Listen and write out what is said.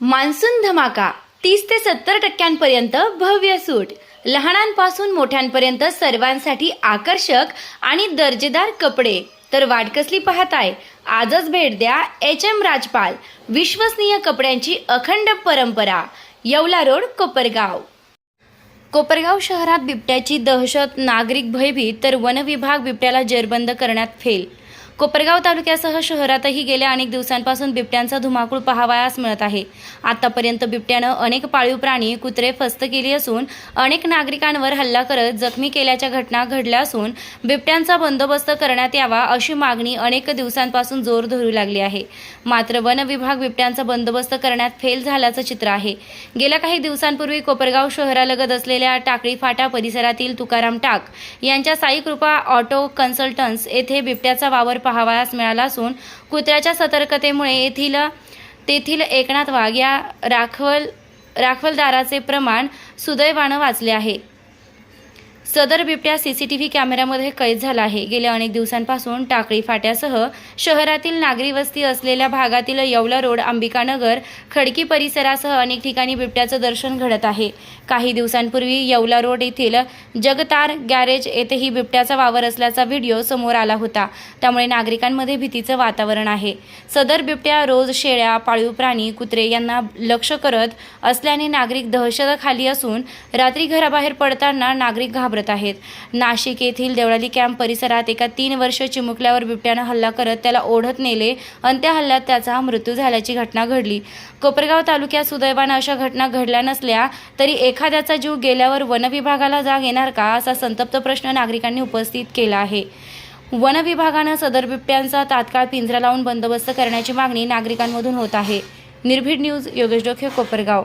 Monsoon धमाका तीस ते सत्तर टक्क्यांपर्यंत भव्य सूट. लहानांपासून मोठ्यांपर्यंत सर्वांसाठी आकर्षक आणि दर्जेदार कपडे. तर वाट कसली पाहताय? आजच भेट द्या एच एम राजपाल विश्वसनीय कपड्यांची अखंड परंपरा येवला रोड कोपरगाव. कोपरगाव शहरात बिबट्याची दहशत नागरिक भयभीत तर वनविभाग बिबट्याला जेरबंद करण्यात फेल. कोपरगाव तालुक्यासह शहरातही गेल्या अनेक दिवसांपासून बिबट्यांचा धुमाकूळ पाहावयास मिळत आहे. आतापर्यंत बिबट्यानं अनेक पाळीव प्राणी कुत्रे फस्त केली असून अनेक नागरिकांवर हल्ला करत जखमी केल्याच्या घटना घडल्या असून बिबट्यांचा बंदोबस्त करण्यात यावा अशी मागणी अनेक दिवसांपासून जोर धरू लागली आहे. मात्र वन विभाग बिबट्यांचा बंदोबस्त करण्यात फेल झाल्याचं चित्र आहे. गेल्या काही दिवसांपूर्वी कोपरगाव शहरालगत असलेल्या टाकळी फाटा परिसरातील तुकाराम टाक यांच्या साईकृपा ऑटो कन्सल्टन्स येथे बिबट्याचा वावर पाहावयास मिळाला असून कुत्र्याच्या सतर्कतेमुळे येथील तेथील एकनाथ वाघ या राखवल राखवलदाराचे प्रमाण सुदैवानं वाचले आहे. सदर बिबट्या सीसीटीव्ही कॅमेऱ्यामध्ये कैद झाला आहे. गेल्या अनेक दिवसांपासून टाकळी फाट्यासह शहरातील नागरी वस्ती असलेल्या भागातील येवला रोड अंबिकानगर खडकी परिसरासह अनेक ठिकाणी बिबट्याचं दर्शन घडत आहे. काही दिवसांपूर्वी येवला रोड येथील जगतार गॅरेज येथेही बिबट्याचा वावर असल्याचा व्हिडिओ समोर आला होता. त्यामुळे नागरिकांमध्ये भीतीचं वातावरण आहे. सदर बिबट्या रोज शेळ्या पाळीव प्राणी कुत्रे यांना लक्ष करत असल्याने नागरिक दहशतखाली असून रात्री घराबाहेर पडताना नागरिक घाबरत आहेत. नाशिक येथील देवळाली कॅम्प परिसरात एका तीन वर्ष चिमुकल्यावर बिबट्यानं हल्ला करत त्याला ओढत नेले आणि त्या हल्ल्यात त्याचा मृत्यू झाल्याची घटना घडली. कोपरगाव तालुक्यात सुदैवानं अशा घटना घडल्या नसल्या तरी एखाद्याचा जीव गेल्यावर वनविभागाला जाग येणार का असा संतप्त प्रश्न नागरिकांनी उपस्थित केला आहे. वन विभागानं सदर बिबट्यांचा तात्काळ पिंजरा लावून बंदोबस्त करण्याची मागणी नागरिकांमधून होत आहे. निर्भीड न्यूज योगेश डोखे कोपरगाव.